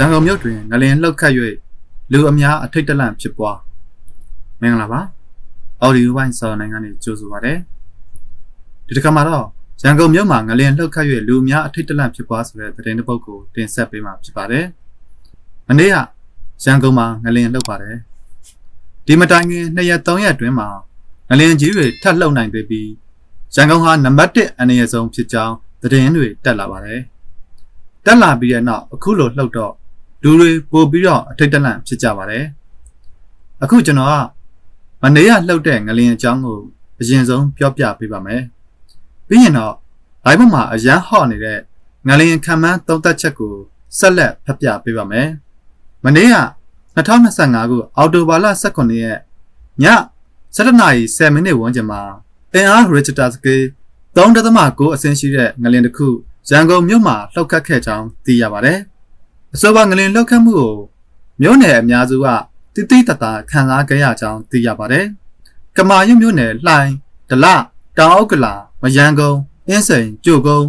ရန်ကုန်မြို့တွင်ငလင်လှုပ်ခတ်၍လူအများအထိတ်တလန့်ဖြစ်ပွားမင်္ဂလာပါအော်ဒီယိုဝိုင်းဆောင်းနိုင်ငံနေကြိုဆိုပါရစေဒီတစ်ခါမှာတော့ရန်ကုန်မြို့မှာငလင်လှုပ်ခတ်၍လူအများအထိတ်တလန့်ဖြစ်ပွားဆိုတဲ့သတင်းတစ်ပုဒ်ကိုတင်ဆက်ပေးမှာဖြစ်ပါတယ်မနေ့ကရန်ကုန်မှာငလင်လှုပ်ပါတယ်ဒီမတိုင်ခင်2ရက်3ရက်အတွင်းမှာငလင်ကြီးတွေထပ်လှုပ်နိုင်သေးပြီးရန်ကုန်ဟာနံပါတ်1အနေအဆုံးဖြစ်ကြောင်းသတင်းတွေတက်လာပါတယ်တက်လာပြီးတဲ့နောက်အခုလိုလှုပ်တော့ လူတွေပို့ပြီးတော့အထိတ်တလန့်ဖြစ်ကြပါတယ်အခုကျွန်တော်ကမနေ့ကလှုပ်တဲ့ငလင်အကြောင်းကိုအရင်ဆုံးပြောပြပေးပါမယ်ပြီးရင်တော့ live မှာအရန်ဟော့နေတဲ့ငလင်ခံမှန်းသုံးသက်ချက်ကိုဆက်လက်ဖတ်ပြပေးပါမယ်မနေ့က2025ခုအောက်တိုဘာလ18ရက်ည7:10နာရီ10မိနစ်ဝန်းကျင်မှာအင်အား Richter scale 3.9အဆင့်ရှိတဲ့ငလင်တစ်ခုရန်ကုန်မြို့မှာလှုပ်ခတ်ခဲ့ကြောင်းသိရပါတယ်။ အဆိုပါငလင်လှုပ်ခတ်မှုကိုမြို့နယ်အများစုကတိတိတတ်တာခံစားကြရကြောင်းသိရပါတယ်။ကမာရွတ်မြို့နယ်လှိုင်းဒလတောင်အုပ်ကလာမယန်းကုန်းအင်းစိန်ကြိုကုန်း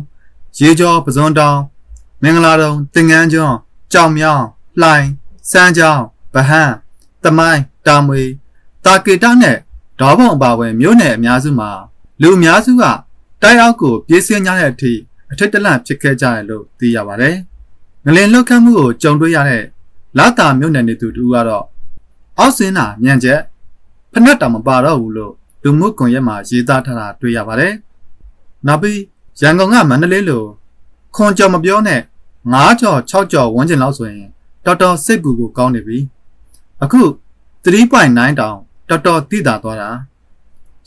ရေကျော်ပဇွန်တောင်မင်္ဂလာတုံတင်ငန်းကျွန်းကြောင်မြောင်းလှိုင်းစမ်းချောင်းဗဟန်းတမိုင်းတာမွေတာကေတနဲ့ဒေါဘုံအပါဝင်မြို့နယ်အများစုမှာလူအများစုကတိုက်အောက်ကိုပြေးဆင်းကြတဲ့အထိအထက်တလန့်ဖြစ်ခဲ့ကြတယ်လို့သိရပါတယ်။ ငလင်လှုပ်ခတ်မှုကိုကြုံတွေ့ရတဲ့လာတာမြို့နယ်နေသူတူကတော့အောက်စင်းနာမြန်ချက်ဖက်နှက်တောင်မပါတော့ဘူးလို့လူမှုကွန်ရက်မှာရေးသားထားတာတွေ့ရပါတယ်။နောက်ပြီးရန်ကုန်ကမန္တလေးလိုခွန်ကြော်မပြောနဲ့9ကြော်6ကြော်ဝန်းကျင်လောက်ဆိုရင်တော်တော်စိတ်ပူကိုကောင်းနေပြီ။အခု3.9တောင်တော်တော်တိတာသွားတာ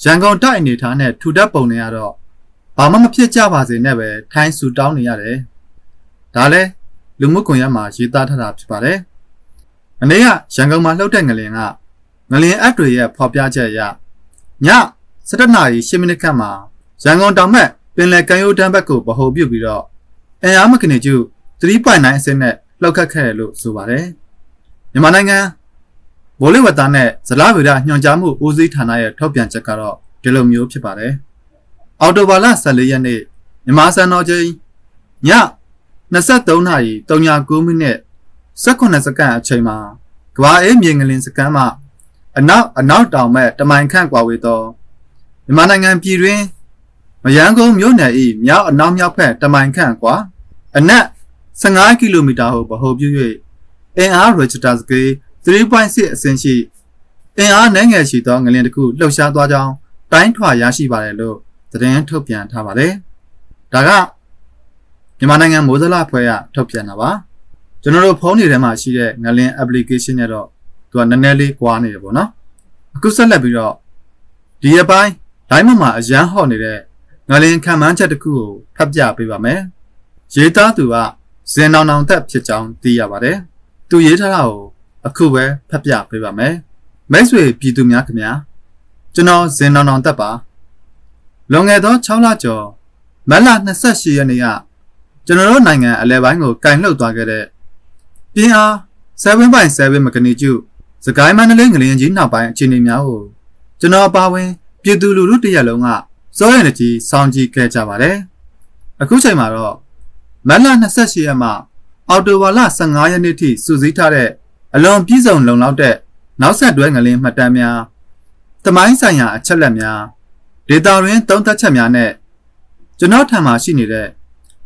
ရန်ကုန်တိုက်အနေထားနဲ့ထူထပ်ပုံတွေကတော့ဘာမှမဖြစ်ကြပါစေနဲ့ပဲထိုင်းဆူတောင်းနေရတယ်။ဒါလည်း လူမှုကွန်ရက်မှာရေးသားထားတာဖြစ်ပါတယ်။အနေကရန်ကုန်မှာလှုပ်တဲ့ငလင်ကငလင်အပ်တွေရဲ့ဖော်ပြချက်အရည7:00နာရီ10မိနစ်ခန့်မှာရန်ကုန်တောင်ဘက်ပင်လယ်ကမ်းရိုးတန်းဘက်ကိုဗဟိုပြုပြီးတော့အင်အားမကနေကျ3.9အဆင့်နဲ့လှုပ်ခတ်ခဲ့တယ်လို့ဆိုပါတယ်။မြန်မာနိုင်ငံဗိုလ်လေဝသနဲ့ဇလားဗေဒညွှန်ကြားမှုဦးစီးဌာနရဲ့ထုတ်ပြန်ချက်ကတော့ဒီလိုမျိုးဖြစ်ပါတယ်။အော်တိုဘာလ14ရက်နေ့မြန်မာစံတော်ချိန်ည 23နာရီ39မိနစ်18စက္ကန့်အချိန်မှာကဘာအေးမြေငလင်စကန်မှအနောက်အနောက်တောင်မဲ့တမိုင်ခန့်ကွာဝေးသောမြန်မာနိုင်ငံပြည်တွင်းမယန်းကုန်းမြို့နယ်၏မြောက်အနောက်မြောက်ဘက်တမိုင်ခန့်ကွာအနက်15ကီလိုမီတာဟုဗဟိုပြု၍အင်အား Richter scale 3.6အဆင့်ရှိအင်အားနိုင်ငယ်ရှိသောငလင်တစ်ခုလှုပ်ရှားသွားကြောင်းတိုင်းထွာရရှိပါတယ်လို့သတင်းထုတ်ပြန်ထားပါတယ်။ဒါက မြန်မာနိုင်ငံမိုးစလဖွဲ့ကထုတ်ပြန်တာပါ။ကျွန်တော်တို့ဖုန်းတွေထဲမှာရှိတဲ့ငလင် application နဲ့တော့သူကနည်းနည်းလေးကွာနေတယ်ပေါ့နော်။အခုဆက်လက်ပြီးတော့ဒီအပိုင်း line မှာအရန်ဟော့နေတဲ့ငလင်ခံမှန်းချက်တစ်ခုကိုဖတ်ပြပေးပါမယ်။ရေးသားသူကဇင်နောင်နောင်သက်ဖြစ်ကြောင်းသိရပါတယ်။သူရေးထားတာကိုအခုပဲဖတ်ပြပေးပါမယ်မိတ်ဆွေပြည်သူများခင်ဗျာကျွန်တော်ဇင်နောင်နောင်တက်ပါလွန်ခဲ့သော6လကျော်မတ်လ28ရက်နေ့က ကျွန်တော်တို့နိုင်ငံအလဲပိုင်းကိုကင်လှုပ်သွားခဲ့တဲ့ပြင်းအား7.7မကနီကျုစကိုင်းမန္တလေးငလျင်ကြီးနောက်ပိုင်းအခြေအနေများကိုကျွန်တော်အပါဝင်ပြည်သူလူထုတရက်လုံးကစိုးရိမ်နေကြီးစောင့်ကြည့်ခဲ့ကြပါတယ်အခုချိန်မှာတော့မတ်လ28ရက်မှအော်တိုဘာလ15ရက်နေ့ထိစုစည်းထားတဲ့အလွန်ပြည့်စုံလုံလောက်တဲ့နောက်ဆက်တွဲငလင်းမှတ်တမ်းများတမိုင်းဆိုင်ရာအချက်လက်များဒေတာရင်းသုံးသပ်ချက်များနဲ့ကျွန်တော်ထံမှာရှိနေတဲ့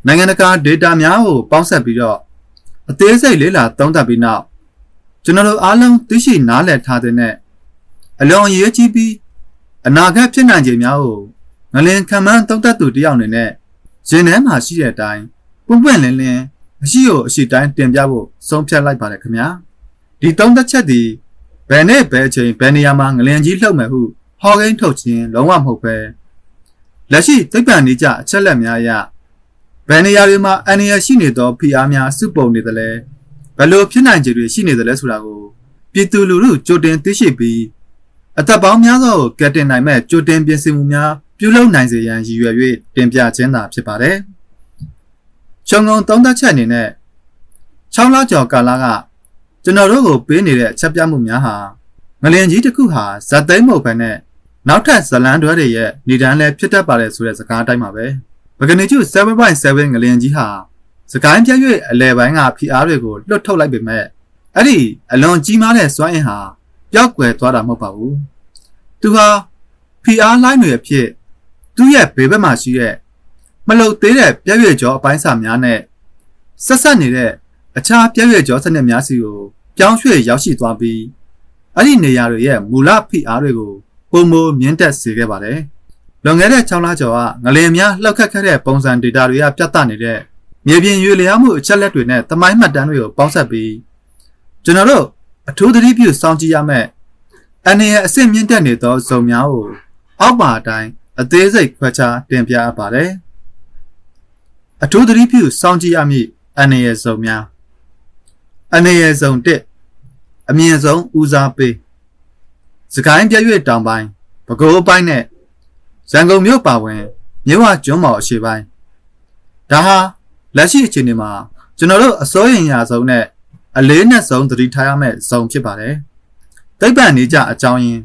နိုင်ငံတကာဒေတာများကိုပေါင်းစပ်ပြီးတော့အသေးစိတ်လေ့လာသုံးသပ်ပြီးနောက်ကျွန်တော်တို့အားလုံးသိရှိနားလည်ထားတဲ့အလွန်အရေးကြီးပြီးအနာဂတ်ဖြစ်နိုင်ခြေများကိုငလင်ခံမှန်းသုံးသပ်သူတယောက်အနေနဲ့ရင်ထဲမှာရှိတဲ့အတိုင်းပွင့်ပွင့်လင်းလင်းအရှိကိုအရှိတိုင်းတင်ပြဖို့ဆုံးဖြတ်လိုက်ပါတယ်ခင်ဗျာဒီသုံးသက်ချက်ဒီဘယ်နဲ့ဘယ်အချိန်ဘယ်နေရာမှာငလျင်ကြီးလှုပ်မယ်ဟုဟောကိန်းထုတ်ခြင်းလုံးဝမဟုတ်ပဲလက်ရှိသိပ္ပံနေကြအချက်လက်များအရ ဘယ်နေရာတွေမှာအန္တရာယ်ရှိနေသောဖိအားများစုပုံနေသလဲဘယ်လိုဖြစ်နိုင်ခြေတွေရှိနေသလဲဆိုတာကိုပြည်သူလူထုကြိုတင်သိရှိပြီးအသက်ပေါင်းများစွာကိုကယ်တင်နိုင်မဲ့ကြိုတင်ပြင်ဆင်မှုများပြုလုပ်နိုင်စေရန်ရည်ရွယ်၍တင်ပြခြင်းသာဖြစ်ပါတယ်။ချုံငုံသုံးသက်ချက်အနေနဲ့6လကျော်ကာလကကျွန်တော်တို့ကိုပေးနေတဲ့အချက်ပြမှုများဟာငလျင်ကြီးတစ်ခုဟာဇက်သိမ်းမဟုတ်ဘဲနဲ့နောက်ထပ်ဇလန်းတွဲတွေရဲ့နေတန်းလဲဖြစ်တတ်ပါတယ်ဆိုတဲ့စကားအတိုင်းပါပဲ ပကနိကျု7.7ငလျင်ကြီးဟာစကိုင်းပြည့်၍အလဲပိုင်းကဖိအားတွေကိုလွတ်ထုတ်လိုက်ပေမဲ့အဲ့ဒီအလွန်ကြီးမားတဲ့စွမ်းအင်ဟာပျောက်ကွယ်သွားတာမဟုတ်ပါဘူးသူဟာဖိအားလိုင်းတွေအဖြစ်သူ့ရဲ့ဘေးဘက်မှာရှိတဲ့မလုံသေးတဲ့ပြည့်ရွယ်ကျော်အပိုင်းစာများနဲ့ဆက်ဆက်နေတဲ့အခြားပြည့်ရွယ်ကျော်စနစ်များစီကိုပြောင်းရွှေ့ရောက်ရှိသွားပြီးအဲ့ဒီနေရာတွေရဲ့မူလဖိအားတွေကိုပုံမမြင့်တက်စေခဲ့ပါတယ်။ လွန်ခဲ့တဲ့6လကျော်ကငလင်များလှောက်ခတ်ခဲ့တဲ့ပုံစံ data တွေကပြတ်သားနေတဲ့မြေပြင်ရွေလျားမှုအချက်လက်တွေနဲ့သမိုင်းမှတ်တမ်းတွေကိုပေါင်းစပ်ပြီးကျွန်တော်တို့အထူးသတိပြုစောင့်ကြည့်ရမယ့်အနေရအဆင့်မြင့်တက်နေသောဇုံများကိုအောက်ပါအတိုင်းအသေးစိတ်ခွဲခြားတင်ပြအပ်ပါတယ်။အထူးသတိပြုစောင့်ကြည့်ရမည့်အနေရဇုံများအနေရဇုံ1အမြင့်ဆုံးဦးစားပေးစကိုင်းပြည့်ရွေ့တောင်ပိုင်းပဲခူးပိုင်းနဲ့ ရန်ကုန်မြို့ပါဝင်မြဝကျွန်းမော်အရှေ့ပိုင်းဒါဟာလက်ရှိအခြေအနေမှာကျွန်တော်တို့အစိုးရရာဆုံးနဲ့အလေးနဲ့ဆုံးသတိထားရမယ့်ဇုံဖြစ်ပါတယ်သိပ္ပံနေကြအကြောင်းရင်း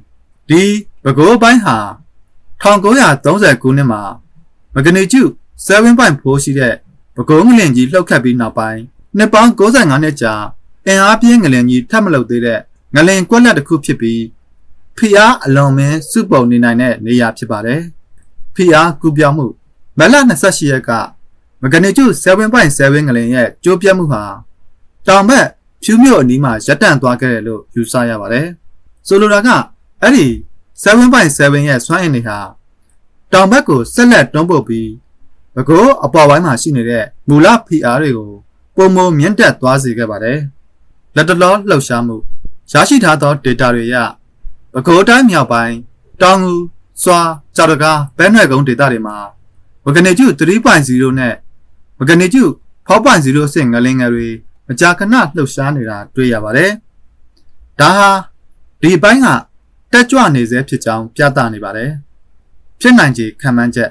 ဒီပဲခူးပိုင်းဟာ1930ခုနှစ်မှာမဂနီကျု7.4ရှိတဲ့ပဲခူးငလင်ကြီးလှုပ်ခတ်ပြီးနောက်ပိုင်းနှစ်ပေါင်း65နှစ်ကြာအင်အားပြင်းငလင်ကြီးထပ်မလုပ်သေးတဲ့ငလင်ကွက်လက်တစ်ခုဖြစ်ပြီး ဖိအားအလွန်မင်းစုပုံနေနိုင်တဲ့နေရာဖြစ်ပါတယ်။ဖိအားကူပြောင်းမှုမလ28ရက်ကမဂနီကျု7.7ငလင်ရဲ့ကျိုးပြတ်မှုဟာတောင်ဘက်ဖြူးမြို့အနီးမှာရပ်တန့်သွားခဲ့တယ်လို့ယူဆရပါတယ်။ဆိုလိုတာကအဲ့ဒီ7.7ရဲ့စွမ်းအင်တွေဟာတောင်ဘက်ကိုဆက်လက်တွန်းပို့ပြီးဘကိုးအပေါ်ပိုင်းမှာရှိနေတဲ့မူလဖိအားတွေကိုပုံမမြင့်တက်သွားစေခဲ့ပါတယ်။လက်တလောလှုပ်ရှားမှုရရှိထားသော data တွေအရ ပဲခူးတိုင်းမြောက်ပိုင်းတောင်ငူစွာကြောက်တကားဘဲနွယ်ကုန်းဒေသတွေမှာမဂနီကျု3.0နဲ့မဂနီကျု4.0အဆင့်ငလင်ငယ်တွေမကြာခဏလှုပ်ရှားနေတာတွေ့ရပါတယ်။ဒါဟာဒီဘိုင်းကတက်ကြွနေစေဖြစ်ကြောင်းပြသနေပါတယ်။ဖြစ်နိုင်ခြေခံမှန်းချက်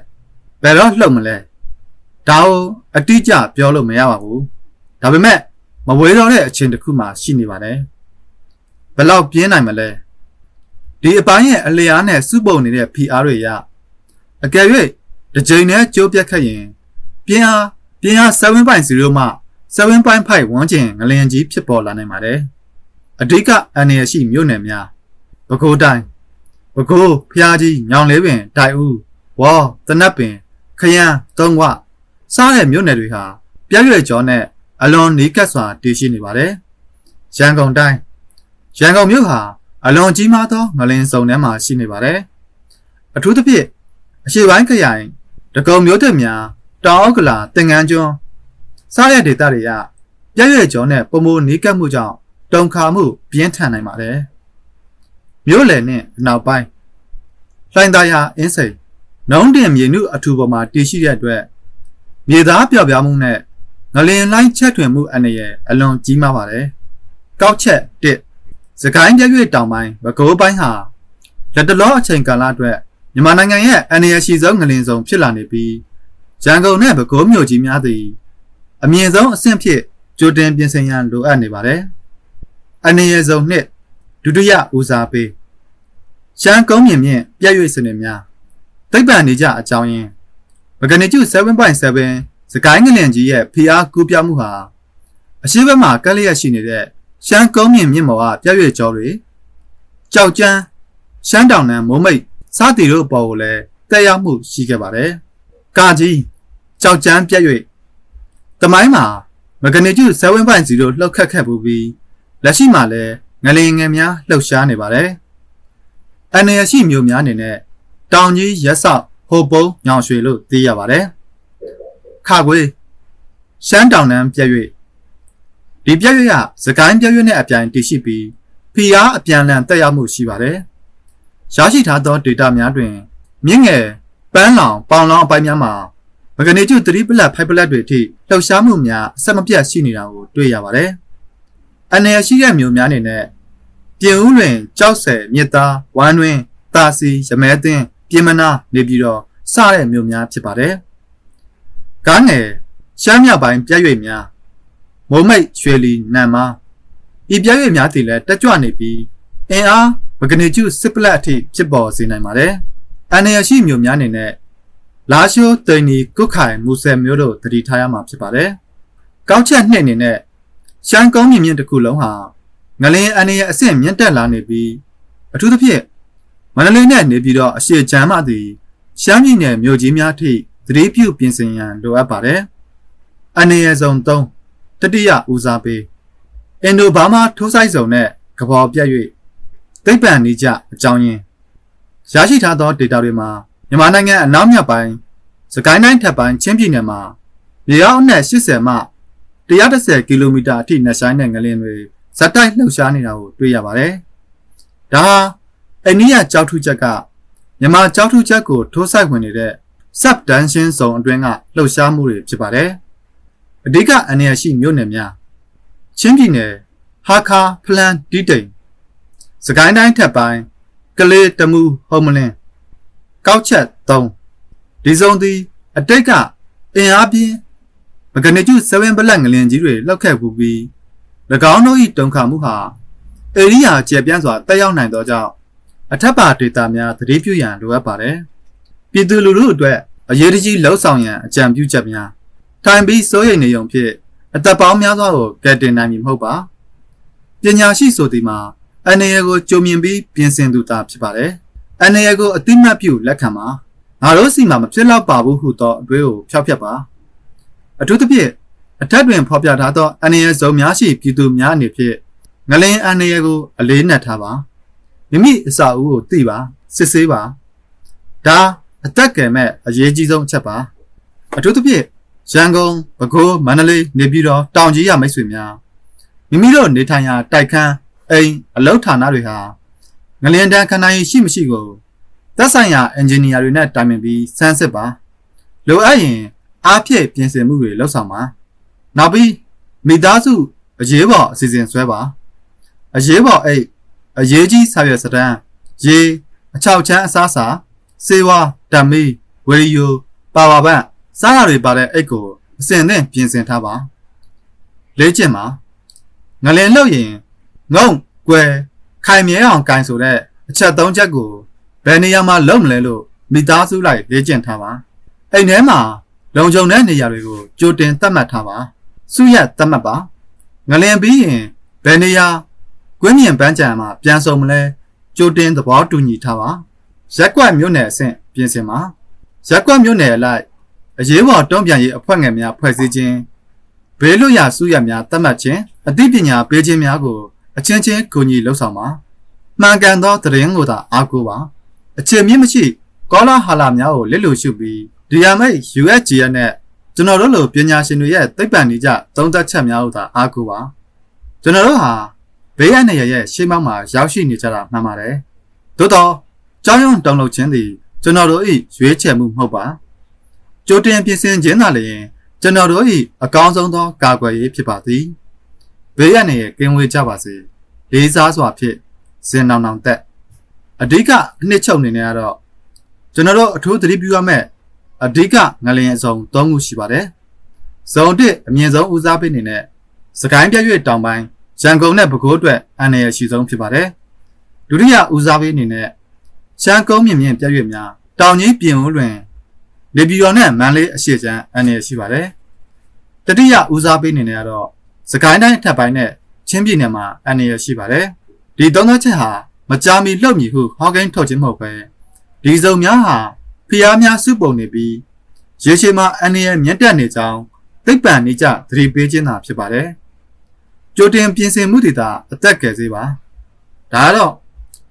ဘယ်တော့လှုပ်မလဲ။ဒါကိုအတိအကျပြောလို့မရပါဘူး။ဒါပေမဲ့မဝေးတော့တဲ့အချိန်တစ်ခုမှရှိနေပါတယ်။ဘယ်လောက်ပြင်းနိုင်မလဲ။ ဒီအပိုင်းရဲ့အလျားနဲ့စုပုံနေတဲ့ PR တွေရအကယ်၍တစ်ကြိမ်နဲ့ကြိုးပြတ်ခတ်ရင်ပြင်းအားပြင်းအား7.0မှ7.5ဝန်းကျင်ငလျင်ကြီးဖြစ်ပေါ်လာနိုင်ပါတယ်အဓိကအန္တရာယ်ရှိမြို့နယ်များပဲခူးတိုင်းပဲခူးဖျားကြီးညောင်လေးပင်တိုင်ဦးဝေါ်တနတ်ပင် ခရမ်းသုံးဝစားတဲ့မြို့နယ်တွေဟာပြည့်ရွယ်ကျော်နဲ့အလွန်နီးကပ်စွာတည်ရှိနေပါတယ်ရန်ကုန်တိုင်းရန်ကုန်မြို့ဟာ အလွန်ကြီးမားသောငလင်စုံထဲမှာရှိနေပါတယ်။အထူးသဖြင့်အရှေ့ပိုင်းခရိုင်တကုံမျိုးသက်များတောင်အောက်ကလာတင်ငန်းကျွန်းစားတဲ့ဒေသတွေကပြည့်ရွယ်ကျော်နဲ့ပုံမနီးကပ်မှုကြောင့်တုံခါမှုပြင်းထန်နိုင်ပါတယ်။မြို့လယ်နဲ့အနောက်ပိုင်းလှိုင်သာယာအင်းစိန်နှုံးတင်မြေနုအထူပေါ်မှာတည်ရှိတဲ့အတွက်မြေသားပြော့ပြားမှုနဲ့ငလင်လိုင်းချက်ထွင်မှုအနေနဲ့အလွန်ကြီးမားပါတယ်။ကောက်ချက်1 စကိုင်းပြည့်ရွေ့တောင်ပိုင်းပဲခူးပိုင်းဟာလက်တလောအချိန်ကာလအတွက်မြန်မာနိုင်ငံရဲ့အန္တရာယ်ရှိဆုံးငလင်စုံဖြစ်လာနေပြီးရန်ကုန်နဲ့ပဲခူးမြို့ကြီးများသည်အမြင့်ဆုံးအဆင့်ဖြစ်ကြိုတင်ပြင်ဆင်ရန်လိုအပ်နေပါတယ်။အန္တရာယ်စုံနှစ်ဒုတိယဦးစားပေးရှမ်းကုန်းမြင့်မြင့်ပြည့်ရွေ့စနစ်များသိပ္ပံနေကြအကြောင်းရင်းမဂနီကျု7.7စကိုင်းငလင်ကြီးရဲ့ဖိအားကူးပြောင်းမှုဟာအရှိဘက်မှာကက်လျက်ရှိနေတဲ့ ရှမ်းကုန်းမြင့်မြင့်မော်ကပြည့်ရွေ့ကျော်တွေကြောက်ကျန်းရှမ်းတောင်နံမိုးမိတ်စသည်တို့အပေါ်ကိုလည်းတက်ရောက်မှုရှိခဲ့ပါတယ်။ကာကြီးကြောက်ကျန်းပြည့်ရွေ့တမိုင်းမှာမဂနီကျု7.0လှုပ်ခတ်ခတ်ပူပြီးလက်ရှိမှာလည်းငလင်ငယ်များလှုပ်ရှားနေပါတယ်။အနေရရှိမျိုးများအနေနဲ့တောင်ကြီးရက်ဆော့ဟိုပုံးညောင်ရွှေလို့သိရပါတယ်။ခါခွေးရှမ်းတောင်နံပြည့်ရွေ့ ဒီပြည့်ရွက်ရစကိုင်းပြည့်ရွက်နဲ့အပြိုင်တည်ရှိပြီးဖိအားအပြန်အလှန်တက်ရောက်မှုရှိပါတယ်။ရရှိထားသော data များတွင် မြင့်ငယ်ပန်းလောင်ပေါင်လောင်အပိုင်းများမှာမဂနီကျု3ပလက်5ပလက်တွေအထိလှုပ်ရှားမှုများအဆက်မပြတ်ရှိနေတာကိုတွေ့ရပါတယ်။အနေရရှိတဲ့မျိုးများအနေနဲ့ပြင်ဦးတွင်ကြောက်ဆယ်မြစ်သားဝမ်းတွင်တာစီရမဲသင်းပြင်မနာနေပြီးတော့စတဲ့မျိုးများဖြစ်ပါတယ်။ကားငယ်ရှမ်းမြောက်ပိုင်းပြည့်ရွေ့များ မုံမိတ်ရွှေလီနံမာဤပြည့်ရများတည်လဲတက်ကြွနေပြီးအင်အားမဂနီကျုစစ်ပလက်အထိဖြစ်ပေါ်စေနိုင်ပါတယ်။အန်ရရှိမျိုးများအနေနဲ့လာရှိုးတိန်နီကုတ်ခိုင်မူဆယ်မျိုးတို့တတိထားရမှာဖြစ်ပါတယ်ကောက်ချက်နှစ်အနေနဲ့ရှမ်းကုန်းမြင့်မြင့်တစ်ခုလုံးဟာငလင်းအနေရဲ့အဆင့်မြင့်တက်လာနေပြီးအထူးသဖြင့်မန္တလေးနဲ့နေပြီးတော့အရှိချမ်းမှသည်ရှမ်းပြည်နယ်မြို့ကြီးများထိသတိပြုပြင်ဆင်ရန်လိုအပ်ပါတယ်။အနေရဆုံး3 တတိယဦးစားပေးအင်ဒိုဘာမာထိုးဆိုင်စုံနဲ့ကဘော်ပြတ်၍သိပ္ပံနေကြအကြောင်းရင်းရရှိထားသော data တွေမှာမြန်မာနိုင်ငံအနောက်မြောက်ပိုင်းစကိုင်းတိုင်းထပ်ပိုင်းချင်းပြည်နယ်မှာမြေအောက်အနက်80မှ130ကီလိုမီတာအထိနှဆိုင်တဲ့ငလျင်တွေဇက်တိုက်လှုပ်ရှားနေတာကိုတွေ့ရပါတယ်။ဒါဟာအိန္ဒိယကြောက်ထုချက်ကမြန်မာကြောက်ထုချက်ကိုထိုးဆိုင်ဝင်နေတဲ့ subduction zone အတွင်းကလှုပ်ရှားမှုတွေဖြစ်ပါတယ်။ အဓိကအနေရရှိမြို့နယ်များချင်းပြည်နယ်ဟာခါဖလန်တီတိန်စကိုင်းတိုင်းထက်ပိုင်းကလေးတမူဟုံးမလင်းကောက်ချက်3ဒီစုံသည်အတိတ်ကအင်အားပြင်းမဂနီကျူ7ဘလက်ငလင်ကြီးတွေလောက်ခဲ့ပူပြီး၎င်းတို့၏တုံခါမှုဟာအေရိယာကျေပြန့်စွာတက်ရောက်နိုင်သောကြောင့်အထက်ပါဒေတာများသတိပြုရန်လိုအပ်ပါတယ်။ပြည်သူလူထုအတွက်အရေးတကြီးလှုံ့ဆော်ရန်အကြံပြုချက်များ ထိုင်ပြီးစိုးရိမ်နေုံဖြင့်အသက်ပေါင်းများစွာကိုကယ်တင်နိုင်မည်မဟုတ်ပါ။ပညာရှိဆိုသည်မှာအနေရကိုကြုံမြင်ပြီးပြင်ဆင်သူသာဖြစ်ပါတယ်။အနေရကိုအတိမတ်ပြုလက်ခံပါ။ငါတို့စီမှာမဖြစ်တော့ပါဘူးဟုသောအတွေးကိုဖျောက်ဖျက်ပါ။အထူးသဖြင့်အထက်တွင်ဖော်ပြထားသောအနေရစုံများရှိပြည်သူများအနေဖြင့်ငလင်းအနေရကိုအလေးနက်ထားပါ။မိမိအစာအုပ်ကိုသိပါစစ်ဆေးပါဒါအသက်ကယ်မဲ့အရေးကြီးဆုံးအချက်ပါအထူးသဖြင့် ရန်ကုန်ပဲခူးမန္တလေးနေပြည်တော်တောင်ကြီးရမိတ်ဆွေများမိမိတို့နေထိုင်ရာတိုက်ခန်းအိမ်အလုပ်ဌာနတွေဟာငလျင်တန်းခဏရင်ရှိမရှိကိုသက်ဆိုင်ရာအင်ဂျင်နီယာတွေနဲ့တိုင်ပင်ပြီးစမ်းစစ်ပါလိုအပ်ရင်အားဖြည့်ပြင်ဆင်မှုတွေလုပ်ဆောင်ပါနောက်ပြီးမိသားစုအရေးပေါ်အစီအစဉ်ဆွဲပါအရေးပေါ်အိတ်အရေးကြီးစာရွက်စတမ်းရေအချောက်ချမ်းအစားစာစေဝါဓမီဝရီယိုပါဝါဘန့် စားရတွေပါတဲ့အိတ်ကိုအစင်နဲ့ပြင်ဆင်ထားပါလေ့ကျင့်ပါငလင်လို့ရင်ငုံကွယ်ခိုင်မြဲအောင်ကင်ဆိုတဲ့အချက်သုံးချက်ကိုဘယ်နေရာမှာလုပ်မလဲလို့မိသားစုလိုက်လေ့ကျင့်ထားပါအိမ်ထဲမှာလုံခြုံတဲ့နေရာတွေကိုကြိုတင်သတ်မှတ်ထားပါစုရက်သတ်မှတ်ပါငလင်ပြီးရင်ဘယ်နေရာကွင်းမြင်ပန်းချံမှာပြန်ဆုံမလဲကြိုတင်သဘောတူညီထားပါရက်ကွက်မြို့နယ်အဆင့်ပြင်ဆင်ပါရက်ကွက်မြို့နယ်အလိုက် အရေးပေါ်တုံ့ပြန်ရေးအဖွဲ့ငယ်များဖွဲ့စည်းခြင်းဘေးလွတ်ရာစုရများသတ်မှတ်ခြင်းအသိပညာပေးခြင်းများကိုအချင်းချင်းကူညီလှုပ်ဆောင်ပါမှန်ကန်သောသတင်းကိုသာအားကိုးပါအခြေမြင့်မရှိကောလာဟာလာများကိုလက်လူရှုပြီး DMA USGN နဲ့ကျွန်တော်တို့လိုပညာရှင်တွေရဲ့သိပ္ပံနေကြသုံးသပ်ချက်များကိုသာအားကိုးပါကျွန်တော်တို့ဟာဘေးရနေရရဲ့ရှေးမောင်းမှာရောက်ရှိနေကြတာမှန်ပါတယ်သို့တော့ကြောင်းရုံတောင်းလုပ်ခြင်းသည်ကျွန်တော်တို့၏ရွေးချယ်မှုမဟုတ်ပါ ကြိုတင်ပြင်ဆင်ခြင်းသာလျှင်ကျွန်တော်တို့၏အကောင်းဆုံးသောကာကွယ်ရေးဖြစ်ပါသည်ဘေးရနေရဲ့ကင်းဝေးကြပါစေလေးစားစွာဖြင့်ဇင်နောင်နောင်တက်အဓိကအနှစ်ချုပ်အနေနဲ့ကတော့ကျွန်တော်တို့အထူးသတိပြုရမယ့်အဓိကငလျင်အစုံ၃ခုရှိပါတယ်ဇုံတစ်အမြင့်ဆုံးဦးစားပေးနေနဲ့စကိုင်းပြည့်ရွေ့တောင်ပိုင်းရန်ကုန်နဲ့ပဲခူးအတွက်အန္တရာယ်ရှိဆုံးဖြစ်ပါတယ်ဒုတိယဦးစားပေးအနေနဲ့ရှမ်းကုန်းမြင့်မြင့်ပြည့်ရွေ့များတောင်ကြီးပြင်ဦးလွင် လေပြည်တော်နဲ့မန္တလေးအရှိချမ်းအန္တရာယ်ရှိပါတယ်တတိယဦးစားပေးအနေနဲ့ကတော့စကိုင်းတိုင်းထပ်ပိုင်းနဲ့ချင်းပြည်နယ်မှာအန္တရာယ်ရှိပါတယ်ဒီသုံးသက်ချက်ဟာမကြာမီလှုပ်မည်ဟုဟောက်ကိန်းထုတ်ခြင်းမဟုတ်ပဲဒီစုံများဟာဖျားများစုပုံနေပြီးရေရှည်မှာအန္တရာယ်မြင့်တက်နေကြောင်းသိပ္ပံနေကြသတိပေးခြင်းသာဖြစ်ပါတယ်ကြိုတင်ပြင်ဆင်မှုတွေသာအသက်ကယ်စေပါဒါကတော့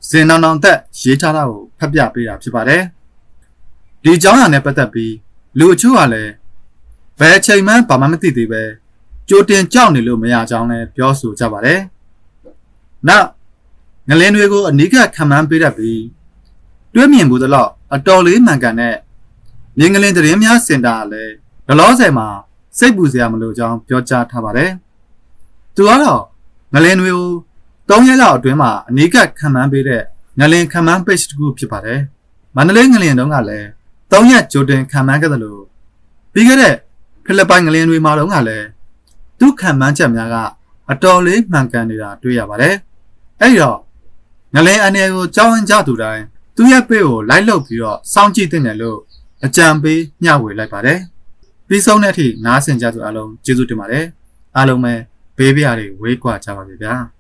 ဇင်နောင်နောင်သက်ရေးထားတာကိုဖတ်ပြပေးတာဖြစ်ပါတယ် ဒီအကြောင်းအရာနဲ့ပတ်သက်ပြီးလူအချို့ကလည်းဘယ်အချိန်မှဘာမှမသိသေးပဲကြိုတင်ကြောက်နေလို့မရကြောင်းလည်းပြောဆိုကြပါတယ်နောက်ငလင်းတွေကိုအနိကခံမှန်းပေးတတ်ပြီးတွဲမြင်မှုတော့အတော်လေးမှန်ကန်တဲ့မြင်းကလင်းသတင်းများစင်တာလည်းဒလောဆယ်မှာစိတ်ပူစရာမလိုကြောင်းပြောကြားထားပါတယ်သူကတော့ငလင်းတွေကို၃ရက်လောက်အတွင်းမှာအနိကခံမှန်းပေးတဲ့ငလင်ခံမှန်း page တစ်ခုဖြစ်ပါတယ်။မန္တလေးငလင်တုန်းကလည်း ၃ရက်ကြိုတင်ခံမှန်းခဲ့တယ်လို့ပြီးခဲ့တဲ့ဖိလစ်ပိုင်ငလင်တွေမှာတုန်းကလည်းသူခံမှန်းချက်များကအတော်လေးမှန်ကန်နေတာတွေ့ရပါတယ်။အဲဒီတော့ငလင်အနေကိုကြောင်းဝင်ကြသူတိုင်းသူ့ရဲ့ပေကိုလိုက်လုပ်ပြီးတော့စောင့်ကြည့်တင်တယ်လို့အကြံပေးမျှဝေလိုက်ပါတယ်။ပြီးဆုံးတဲ့အထိနားဆင်ကြသူအားလုံးကျေးဇူးတင်ပါတယ်။အားလုံးပဲဘေးပြားတွေဝေးကွာကြပါပြီဗျာ။